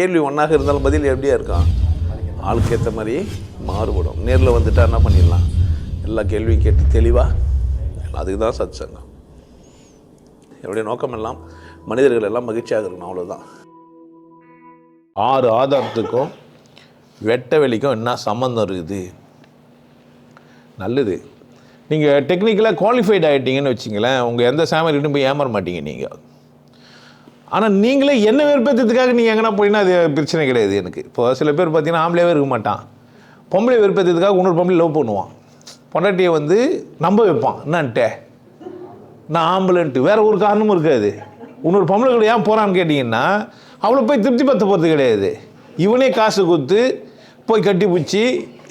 கேள்வி ஒன்றாக இருந்தாலும் பதில் எப்படியா இருக்கான் ஆளுக்கு ஏற்ற மாதிரி மாறுபடும். நேரில் வந்துட்டா என்ன பண்ணிடலாம்? எல்லா கேள்வியும் கேட்டு தெளிவாக அதுக்கு தான் சத் சங்கம் என்னுடைய நோக்கம் எல்லாம் மனிதர்கள் எல்லாம் மகிழ்ச்சியாக இருக்கணும் அவ்வளோதான் ஆறு ஆதாரத்துக்கும் வெட்ட வெளிக்கும் என்ன சம்மந்தம் இருக்குது? நல்லது. நீங்கள் டெக்னிக்கலாக குவாலிஃபைட் ஆகிட்டீங்கன்னு வச்சிங்களேன் உங்கள் எந்த சாமர்கிட்டும் போய் ஏமாற மாட்டீங்க நீங்கள் ஆனால் நீங்களே என்ன விருப்பத்துக்காக நீங்கள் எங்கன்னா போனீங்கன்னா அது பிரச்சனை கிடையாது எனக்கு. இப்போ சில பேர் பார்த்தீங்கன்னா ஆம்பளையாவே இருக்க மாட்டான். பொம்பளை விருப்பத்துக்காக இன்னொரு பொம்பளை லவ் பண்ணுவான். பொண்டாட்டியை வந்து நம்ப வைப்பான். என்னன்ட்டே? நான் ஆம்பளைன்ட்டு. வேற ஒரு காரணமும் இருக்காது. இன்னொரு பொம்பளை கூட ஏன் போகிறான்னு கேட்டிங்கன்னா அவளை போய் திருப்தி பற்ற போகிறது கிடையாது. இவனே காசு கொடுத்து போய் கட்டி பிடிச்சி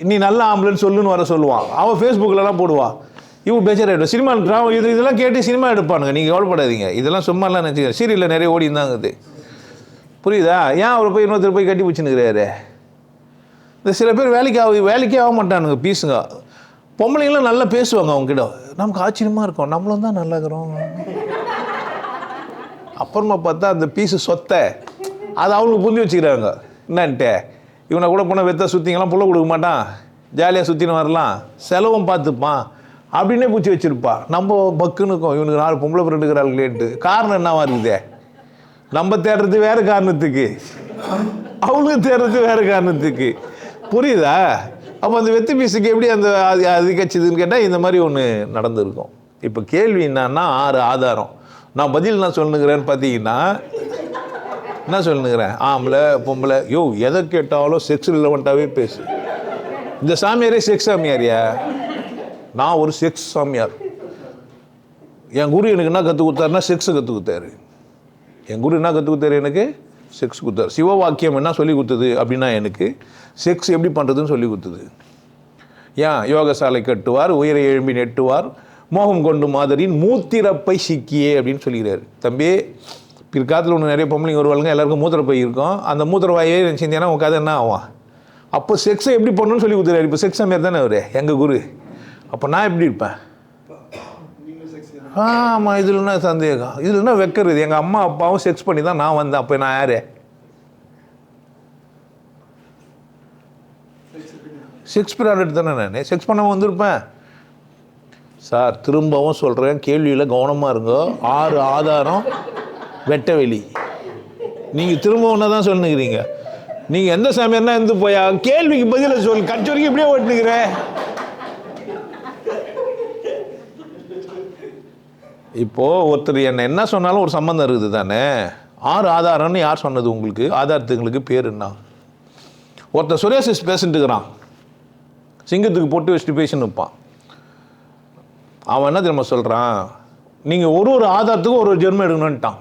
நீ நல்ல ஆம்பளைன்னு சொல்லுன்னு வர சொல்லுவான். அவன் ஃபேஸ்புக்கிலலாம் போடுவான் இவன் பேச்சர் சினிமா இது இதெல்லாம் கேட்டு சினிமா எடுப்பானுங்க. நீங்கள் கவலைப்படாதீங்க. இதெல்லாம் சும்மாலாம் நினச்சிக்க சீரியலில் நிறைய ஓடி இருந்தாங்குது. புரியுதா? ஏன் அவர் போய் இன்னொருத்தர் போய் கட்டி பிடிச்சினுக்கிறாரு இந்த சில பேர் வேலைக்கு ஆக வேலைக்கே ஆக மாட்டானுங்க பீஸுங்க. பொம்பளைங்களாம் நல்லா பேசுவாங்க அவங்ககிட்ட. நமக்கு ஆச்சரியமாக இருக்கும். நம்மளும் தான் நல்லா இருக்கிறோம். அப்புறமா பார்த்தா அந்த பீஸு சொத்தை. அதை அவங்களுக்கு புரிஞ்சு வச்சுக்கிறாங்க. என்னன்ட்டு? இவனை கூட போனால் வெத்த சுற்றிங்கெல்லாம் புள்ள கொடுக்க மாட்டான். ஜாலியாக சுற்றின்னு வரலாம். செலவும் பார்த்துப்பான். அப்படின்னே பூச்சி வச்சுருப்பா. நம்ம பக்குனுக்கும் இவனுக்கு நாலு பொம்பளை ஃப்ரெண்டுக்கிறாளுங்களேன்ட்டு காரணம் என்னவா இருக்குதே நம்ம தேடுறது வேறு காரணத்துக்கு. அவளுக்கு தேடுறது வேறு காரணத்துக்கு. புரியுதா? அப்போ அந்த வெத்து பீஸுக்கு எப்படி அந்த அது அதிகச்சுதுன்னு கேட்டால் இந்த மாதிரி ஒன்று நடந்திருக்கும். இப்போ கேள்வி என்னன்னா ஆறு ஆதாரம். நான் பதில் நான் சொல்லுங்கிறேன்னு பார்த்தீங்கன்னா என்ன சொல்லுங்கிறேன் ஆம்பளை பொம்பளை யோ எதை கேட்டாலும் செக்ஸ் ரிலவெண்ட்டாகவே பேசு. இந்த சாமியாரே செக்ஸ் சாமியாரியா? நான் ஒரு செக்ஸ் சாமியார். என் குரு எனக்கு என்ன கற்றுக் கொடுத்தாருன்னா செக்ஸை கற்றுக் கொடுத்தாரு. என் குரு என்ன கற்றுக் கொடுத்தாரு எனக்கு? செக்ஸ் கொடுத்தாரு. சிவ வாக்கியம் என்ன சொல்லி கொடுத்தது அப்படின்னா எனக்கு செக்ஸ் எப்படி பண்ணுறதுன்னு சொல்லி கொடுத்தது. ஏன்? யோகசாலை கட்டுவார் உயிரை எழும்பி நெட்டுவார் மோகம் கொண்டு மாதிரின் மூத்திரப்பை சிக்கியே அப்படின்னு சொல்லிக்கிறாரு. தம்பி பிற்காலத்தில் ஒன்று நிறைய பொம்பளைங்க வருவாளுங்க எல்லாருக்கும் மூத்திரப்பை இருக்கும். அந்த மூத்திரவாயே செஞ்சேன்னா உன் கதை என்ன ஆகும்? அப்போ செக்ஸை எப்படி பண்ணணும்னு சொல்லி கொடுத்துறாரு இப்போ செக்ஸ் மாரி தானே அவர்? எங்கள் குரு? அப்போ நான் எப்படி இருப்பேன்? ஆமாம் இதில் என்ன சந்தேகம்? இதில் என்ன வைக்கிறது? எங்கள் அம்மா அப்பாவும் செக்ஸ் பண்ணி தான் நான் வந்தேன். அப்போ நான் யார்? செக்ஸ் பிராடட் தானே நான்? செக்ஸ் பண்ணாமல் வந்திருப்பேன். சார் திரும்பவும் சொல்கிறேன் கேள்வியில் கவனமாக இருங்க. ஆறு ஆதாரம் வெட்ட வெளி நீங்கள் திரும்ப ஒன்றா தான் சொல்லுங்கிறீங்க நீங்கள் எந்த சாமியார்னா இருந்து போயா? கேள்விக்கு பதிலை சொல். கட்சி வரைக்கும் இப்படியே ஓட்டுனுக்கிற இப்போது ஒருத்தர் என்ன என்ன சொன்னாலும் ஒரு சம்மந்தம் இருக்குது தானே ஆறு ஆதாரம்னு யார் சொன்னது உங்களுக்கு? ஆதாரத்துங்களுக்கு பேர் என்ன? ஒருத்தர் சுரேஷ் பேசிட்டு இருக்கிறான். சிங்கத்துக்கு போட்டு வச்சுட்டு பேசின்னு இருப்பான். அவன் என்ன தெரியுமா சொல்கிறான் நீங்கள் ஒரு ஒரு ஆதாரத்துக்கும் ஒரு ஒரு ஜென்மம் எடுக்கணுன்ட்டான்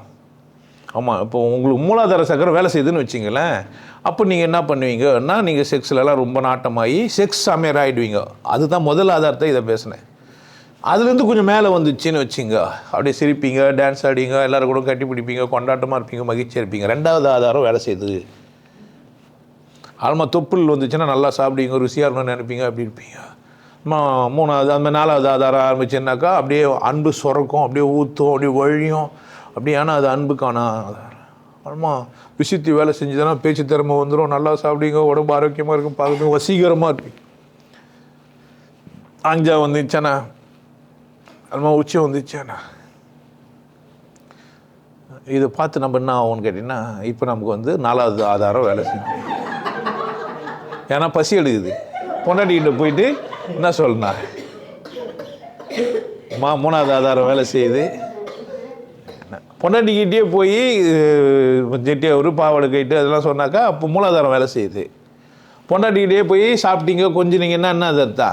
ஆமாம் இப்போ உங்களுக்கு மூலாதார சக்கரம் வேலை செய்யுதுன்னு வச்சிங்களேன். அப்போ நீங்கள் என்ன பண்ணுவீங்கன்னா நீங்கள் செக்ஸ்லலாம் ரொம்ப நாட்டமாகி செக்ஸ் சாமியார் ஆகிடுவீங்க அதுதான் முதல் ஆதாரத்தை இதை பேசினேன். அதுலேருந்து கொஞ்சம் மேலே வந்துச்சுன்னு வச்சுங்க. அப்படியே சிரிப்பீங்க டான்ஸ் ஆடிங்க எல்லாரும் கூட கட்டி பிடிப்பீங்க கொண்டாட்டமாக இருப்பீங்க மகிழ்ச்சியாக இருப்பீங்க. ரெண்டாவது ஆதாரம் வேலை செய்யுது. ஆல்மா தொப்புள் வந்துச்சுன்னா நல்லா சாப்பிடுவீங்க ருசியாக இருக்கணும்னு நினைப்பீங்க அப்படி இருப்பீங்க. மா மூணாவது அந்த மாதிரி நாலாவது ஆதாரம் ஆரம்பிச்சுன்னாக்கா அப்படியே அன்பு சுரக்கும் அப்படியே ஊற்றும் அப்படியே வழியும். அப்படியே ஆனால் அது அன்புக்கான ஆதாரம். ஆமாம் விசித்தி வேலை செஞ்சுதுன்னா பேச்சு திறமை வந்துடும் நல்லா சாப்பிடுவீங்க உடம்பு ஆரோக்கியமாக இருக்கும் பார்க்கணும் வசீகரமாக இருப்பீங்க. அஞ்சா வந்துச்சானா அதுமா உச்சம் வந்துச்சானா இதை பார்த்து நம்ம என்ன ஆகும்னு கேட்டிங்கன்னா இப்போ நமக்கு வந்து நாலாவது ஆதாரம் வேலை செய்யும் ஏன்னா பசி எடுக்குது. பொண்டாட்டிகிட்ட போயிட்டு என்ன சொல்லணா மா மூணாவது ஆதாரம் வேலை செய்யுது. பொண்டாட்டிக்கிட்டே போய் ஜெட்டியாவூர் பாவாடை கைட்டு அதெல்லாம் சொன்னாக்கா அப்போ மூலாதாரம் வேலை செய்யுது. பொண்டாட்டிக்கிட்டே போய் சாப்பிட்டீங்க கொஞ்சம் நீங்கள் என்ன என்ன அதா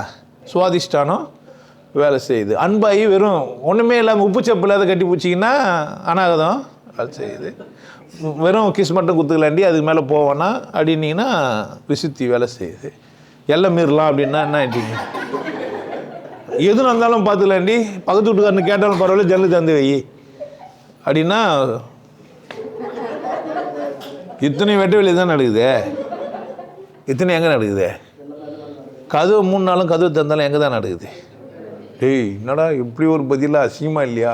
சுவாதிஷ்டானம்? வேலை செய்யுது. அன்பாகி வெறும் ஒன்றுமே இல்லாமல் உப்பு சப்பு இல்லாத கட்டி பிடிச்சிங்கன்னா அனாகதம் வேலை செய்யுது. வெறும் கிஸ் மட்டும் குத்துக்கலாண்டி அதுக்கு மேலே போவோன்னா அப்படின்னீங்கன்னா விசுத்தி வேலை செய்யுது. எல்லாம் மீறலாம் அப்படின்னா என்ன ஆகிட்டீங்க எது நடந்தாலும் பார்த்துக்கலாண்டி. பக்கத்து வீட்டுக்காரனு கேட்டாலும் பரவாயில்ல ஜல்லு தந்து வை அப்படின்னா இத்தனை வெட்ட வெளியே தான் நடக்குது? இத்தனை எங்கே நடக்குது? கதவு மூணு நாளும் கதவு திறந்தாலும் எங்கே தான் நடக்குது? டேய் என்னடா இப்படி ஒரு பதிலாக அசிங்கமாக இல்லையா?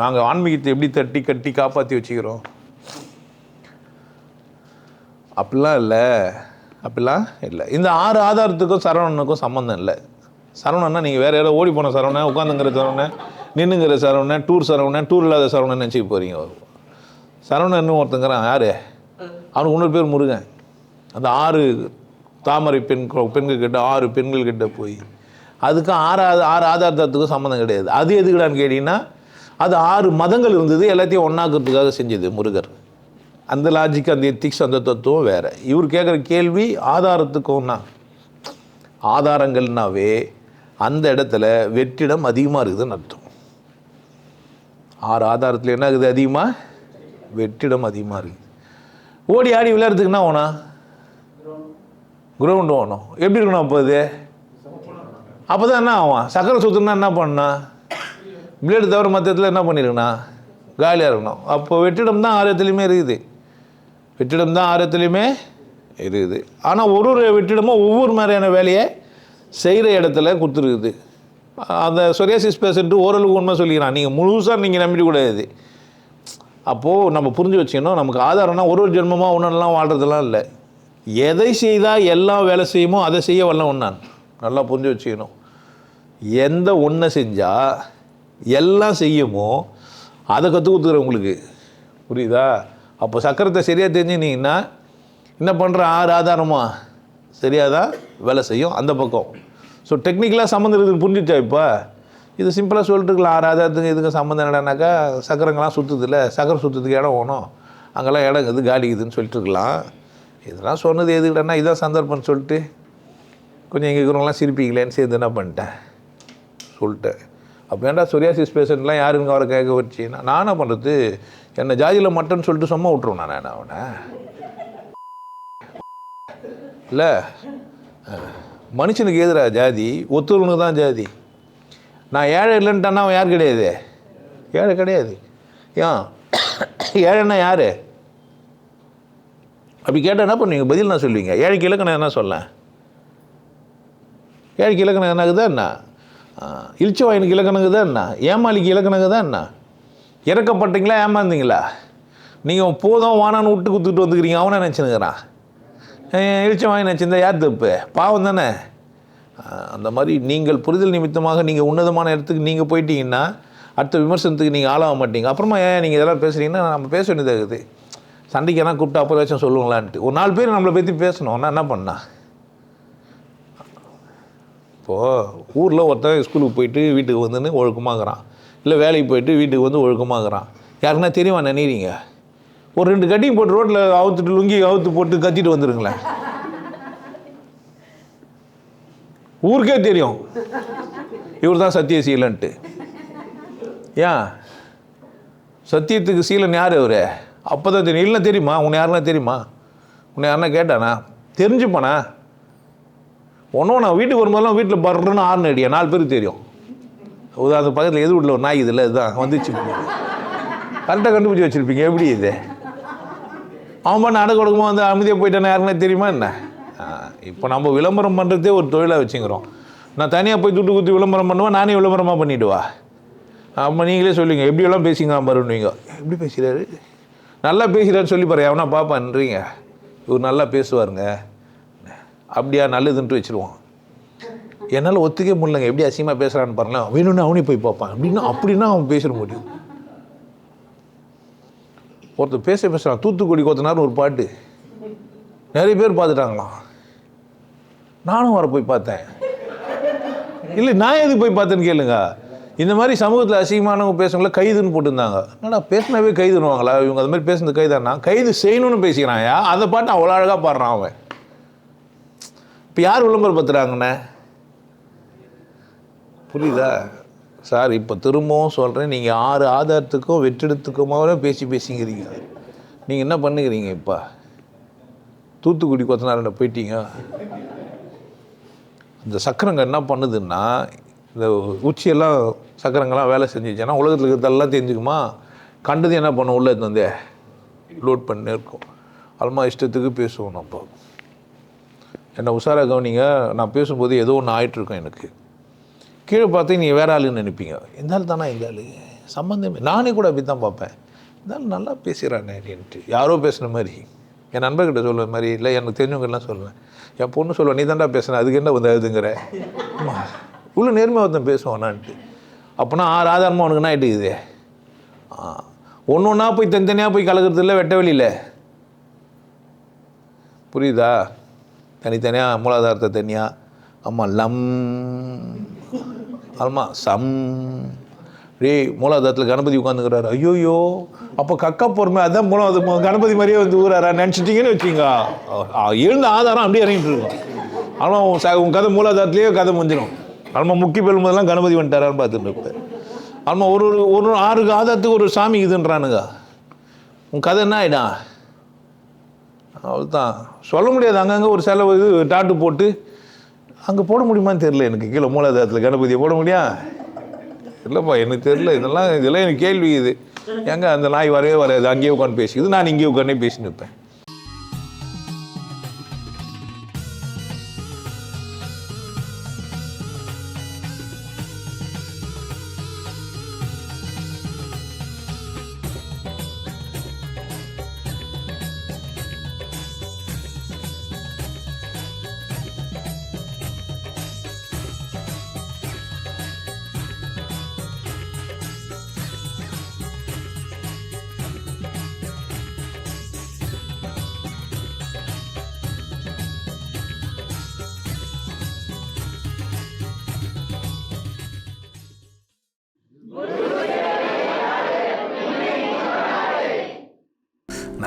நாங்கள் ஆன்மீகத்தை எப்படி தட்டி கட்டி காப்பாற்றி வச்சுக்கிறோம்? அப்படிலாம் இல்லை. அப்படிலாம் இல்லை. இந்த ஆறு ஆதாரத்துக்கும் சரவணனுக்கும் சம்மந்தம் இல்லை. சரவணன்னா நீங்கள் வேறு யாரோ ஓடி போன சரவணன் உட்காந்துங்கிற சரவணன் நின்னுங்கிற சரவணன் டூர் சரவணன் டூர் இல்லாத சரவணன் நினச்சிக்க போகிறீங்க வரும் சரவணன் ஒருத்தங்கிறான் யார்? அவனுக்கு இன்னொரு பேர் முருகன். அந்த ஆறு தாமரை பெண் பெண்கள் கிட்ட ஆறு பெண்கள் கிட்ட போய் அதுக்கும் ஆறு ஆறு ஆறு ஆதாரத்துக்கும் சம்மந்தம் கிடையாது. அது எதுக்குடான்னு கேட்டிங்கன்னா அது ஆறு மதங்கள் இருந்தது எல்லாத்தையும் ஒன்றாக்குறதுக்காக செஞ்சது முருகர். அந்த லாஜிக் அந்த எத்திக்ஸ் அந்த தத்துவம் வேறு. இவர் கேட்குற கேள்வி ஆதாரத்துக்கும்னா ஆதாரங்கள்னாவே அந்த இடத்துல வெற்றிடம் அதிகமாக இருக்குதுன்னு அர்த்தம். ஆறு ஆதாரத்தில் என்ன இருக்குது அதிகமாக வெற்றிடம் அதிகமாக இருக்குது. ஓடி ஆடி விளையாடுறதுக்குன்னா ஓனா வேணும்? கிரவுண்டு எப்படி இருக்கணும் அப்போ இது அப்போ தான் என்ன ஆகும் சக்கரை சுற்றுனா என்ன பண்ணா? பிளேடு தவிர மற்றத்தில் என்ன பண்ணியிருக்கண்ணா காலியாக இருக்கணும். அப்போ வெற்றிடம் தான் ஆரோக்கியத்துலேயுமே இருக்குது. வெற்றிடம் தான் ஆரோக்கியத்துலேயுமே இருக்குது. ஆனால் ஒரு ஒரு வெற்றிடமும் ஒவ்வொரு மாதிரியான வேலையை செய்கிற இடத்துல கொடுத்துருக்குது. அந்த சொரியாசிஸ் பேஷண்ட்டு ஓரளவுக்கு உண்மை சொல்லிக்கிறான். நீங்கள் முழுசாக நீங்கள் நம்பிடக்கூடாது அப்போது நம்ம புரிஞ்சு வச்சுக்கணும் நமக்கு ஆதாரம்னா ஒரு ஒரு ஜென்மமாக ஒன்றெல்லாம் வாழ்கிறதுலாம் இல்லை. எதை செய்தால் எல்லாம் வேலை செய்யுமோ அதை செய்ய வல்ல ஒன்றான் நல்லா புரிஞ்சு வச்சுக்கணும். எந்த ஒன்றை செஞ்சால் எல்லாம் செய்யுமோ அதை கற்றுக் கொடுத்துக்கிறேன் உங்களுக்கு. புரியுதா? அப்போ சக்கரத்தை சரியாக தெரிஞ்சுனீங்கன்னா என்ன பண்ணுற ஆறு ஆதாரமா? சரியாக தான் வேலை செய்யும். அந்த பக்கம். ஸோ டெக்னிக்கலாக சம்மந்தம் இருக்குது புரிஞ்சுச்சா இப்போ? இது சிம்பிளாக சொல்லிட்டுருக்கலாம். ஆறு ஆதாரத்துக்கு இதுக்கு சம்மந்தம் என்னடானாக்கா சக்கரங்கள்லாம் சுற்றுது இல்லை சக்கரம் சுற்றுறதுக்கு இடம் வேணும். அங்கெல்லாம் இடம் இது காலிக்குதுன்னு சொல்லிட்டு இருக்கலாம் இதெல்லாம் சொன்னது எதுக்கிட்டனா இதான் சந்தர்ப்பம்னு சொல்லிட்டு கொஞ்சம் இங்கே இருக்கிறவங்களாம் சிரிப்பீங்களேன்னு சேர்ந்து என்ன பண்ணிட்டேன்? சொல்லிட்டேன். அப்போ ஏன்டா சொரியாசிஸ் பேஷண்ட்லாம் யாருங்க அவரை கேட்க வச்சுன்னா நான் என்ன பண்ணுறது என்னை ஜாதியில் மட்டன் சொல்லிட்டு சும்மா விட்ருவேன் நான் அவனை? இல்லை மனுஷனுக்கு எதிராக ஜாதி? ஒத்துவனுக்கு தான் ஜாதி. நான் ஏழை இல்லைன்ட்டானா அவன் யார் கிடையாது? ஏழை கிடையாது. ஏன்? ஏழைன்னா யார்? அப்படி கேட்டால் என்ன பண்ணுவீங்க? பதில் நான் சொல்லுவீங்க. ஏழைக்கு இலக்கணம் என்ன சொல்ல ஏழைக்கு இலக்கணம் என்னக்குதா என்ன? இழிச்ச வாயினுக்கு தான் என்ன? ஏமாளிக்கு தான் என்ன? இறக்கப்பட்டீங்களா ஏமாந்தீங்களா? நீங்கள் போதும் வானான்னு விட்டு கொடுத்துட்டு வந்துக்கிறீங்க அவனை நினச்சினுக்கிறான். இழிச்ச நினச்சிருந்தா யார் தப்பு? பாவம் தானே? அந்த மாதிரி நீங்கள் புரிதல் நிமித்தமாக நீங்கள் உன்னதமான இடத்துக்கு நீங்கள் போயிட்டீங்கன்னா அடுத்த விமர்சனத்துக்கு நீங்கள் ஆளாக மாட்டீங்க. அப்புறமா ஏன் நீங்கள் இதெல்லாம் பேசுகிறீங்கன்னா நம்ம பேச வேண்டியதாக இருக்குது. சண்டைக்கு எல்லாம் கூப்பிட்டு அப்புறம் வச்சும் சொல்லுங்களான்ட்டு ஒரு நாலு பேர் நம்மளை பற்றி பேசணும். நான் என்ன பண்ணா இப்போது ஊரில் ஒருத்தன் ஸ்கூலுக்கு போயிட்டு வீட்டுக்கு வந்துன்னு ஒழுக்கமாகறான். இல்லை வேலைக்கு போயிட்டு வீட்டுக்கு வந்து ஒழுக்கமாகறான். யாருக்குன்னா தெரியுமா நினைக்கிறீங்க? ஒரு ரெண்டு கட்டிங் போட்டு ரோட்டில் அவுத்துட்டு லுங்கி அவுத்து போட்டு கத்திட்டு வந்துருங்களேன். ஊருக்கே தெரியும். இவர் தான் சத்திய சீலன்ட்டு ஏன்? சத்தியத்துக்கு சீலன் யார் அவர்? அப்போ தான் தெரியும். இல்லை தெரியுமா? உன்னை யாருன்னா தெரியுமா? உன்னை யாருன்னா கேட்டானா? தெரிஞ்சுப்பானா? ஒன்றும் நான் வீட்டுக்கு வரும்போதெல்லாம் வீட்டில் பர்றன்னு ஆறுனு அடியா நாலு பேருக்கு தெரியும். அது பக்கத்தில் எது வீட்டில் ஒரு நாய் இதில் இதுதான் வந்துச்சு. கரெக்டாக கண்டுபிடிச்சி வச்சுருப்பீங்க எப்படி இது? அவன் பண்ண அடை கொடுக்கும்போது வந்து அமைதியாக போயிட்டானே யாருக்குன்னா தெரியுமா என்ன? இப்போ நம்ம விளம்பரம் பண்ணுறதே ஒரு தொழிலாக வச்சுக்கிறோம். நான் தனியாக போய் துட்டு குத்தி விளம்பரம் பண்ணுவேன் நானே விளம்பரமாக பண்ணிவிடுவா அப்போ நீங்களே சொல்லுங்க எப்படியெல்லாம் பேசிங்க பாருன்னுவீங்க எப்படி பேசுகிறாரு நல்லா பேசுகிறான்னு சொல்லி பாரு எவனா பாப்பான்றீங்க இவர் நல்லா பேசுவாருங்க. அப்படியா நல்லதுன்ட்டு வச்சுருவான். என்னால் ஒத்துக்க முடியலங்க. எப்படி அசிங்கமாக பேசுகிறான்னு பாருங்களேன். வேணும்னு அவனே போய் பார்ப்பான். அப்படின்னா அப்படின்னா அவன் பேசிட முடியும். ஒருத்தர் பேச பேசுகிறான் தூத்துக்குடி கொத்தனார்னு ஒரு பாட்டு. நிறைய பேர் பார்த்துட்டாங்களாம். நானும் வர போய் பார்த்தேன். இல்லை நான் எது போய் பார்த்தேன்னு கேளுங்க. இந்த மாதிரி சமூகத்தில் அசிங்கமானவங்க பேசுறவங்கள கைதுன்னு போட்டிருந்தாங்க. என்னடா பேசினாவே கைதுன்னுவாங்களா? இவங்க அது மாதிரி பேசுனது கைதானா? கைது செய்யணும்னு பேசிக்கிறான்யா அந்த பாட்டு அவ்வளோ அழகாக பாடுறான் அவன். இப்போ யார் விளம்பரப்படுத்துகிறாங்கண்ணே புரியுதா? சார் இப்போ திரும்பவும் சொல்கிறேன் நீங்கள் ஆறு ஆதாரத்துக்கும் வெற்றிடத்துக்குமாவே பேசி பேசிங்கிறீங்க. நீங்கள் என்ன பண்ணுகிறீங்க இப்போ? தூத்துக்குடி கொத்தனார்கிட்ட போயிட்டீங்க. இந்த சக்கரங்க என்ன பண்ணுதுன்னா இந்த உச்சியெல்லாம் சக்கரங்கள்லாம் வேலை செஞ்சுச்சுன்னா உலகத்தில் இருக்கிறதெல்லாம் தெரிஞ்சுக்குமா? கண்டது என்ன பண்ணும்? உள்ளே வந்து லோட் பண்ணி இருக்கும். அல்மா இஷ்டத்துக்கு பேசுவோம் நம்ம. என்னை உஷாராக கவனிங்க நான் பேசும்போது ஏதோ ஒன்று ஆயிட்டுருக்கோம் எனக்கு. கீழே பார்த்து நீங்கள் வேற ஆளுன்னு நினைப்பீங்க. இருந்தாலும் ஆள் தானே இந்த ஆளு? சம்மந்தமே நானே கூட அப்படி தான் பார்ப்பேன். இருந்தாலும் நல்லா பேசுகிறானே அப்படின்ட்டு. யாரோ பேசுன மாதிரி. என் நண்பர்கிட்ட சொல்லுவேன் மாதிரி இல்லை எனக்கு தெரிஞ்சவங்கெல்லாம் சொல்லுவேன். என் பொண்ணு சொல்லுவேன் நீ தாண்டா பேசுன அதுக்கு என்ன வந்து அதுங்கிற ஆமா இவ்வளோ நேர்மையாக ஒருத்தன் பேசுவானான்ட்டு. அப்போனா ஆறு ஆதாரமாக உனக்கு என்ன ஆகிட்டு ஒன்று ஒன்றா போய் தனித்தனியாக போய் கலக்கிறது இல்லை வெட்ட வெளியில் புரியுதா? தனித்தனியாக மூலாதாரத்தை தனியாக ஆமாம் லம். ஆமாம் சம். டேய் மூலாதாரத்தில் கணபதி உட்காந்துக்கிறாரு ஐயோயோ அப்போ கக்கா பொறுமை அதான் மூலாவது கணபதி மாதிரியே வந்து ஊறாரா? நினச்சிட்டிங்கன்னு வச்சுங்க எழுந்த ஆதாரம் அப்படியே இறங்கிட்டு இருக்கும் ஆனால் உன் கதை மூலாதாரத்துலேயே கதை முடிஞ்சிடும். ஆல்மா முக்கி பெறும்போதெல்லாம் கணபதி வந்துட்டாரான்னு பார்த்துட்டு இருப்பேன். ஆல்மா ஒரு ஒரு ஒரு ஆறு ஆதாரத்துக்கு ஒரு சாமி இதுன்றானுங்க. உன் கதை என்ன ஆயிடா அவ்வளோதான் சொல்ல முடியாது. அங்கங்கே ஒரு செலவு இது டாட்டு போட்டு அங்கே போட முடியுமான்னு தெரில எனக்கு. கீழே மூலாதாரத்தில் கணபதியை போட முடியா? இல்லைப்பா எனக்கு தெரில இதெல்லாம் இதெல்லாம் எனக்கு கேள்வி இது. எங்கே அந்த நாய் வரவே வராது. அங்கேயே உட்காந்து பேசிக்குது. நான் இங்கேயே உட்காந்து பேசி நிற்பேன்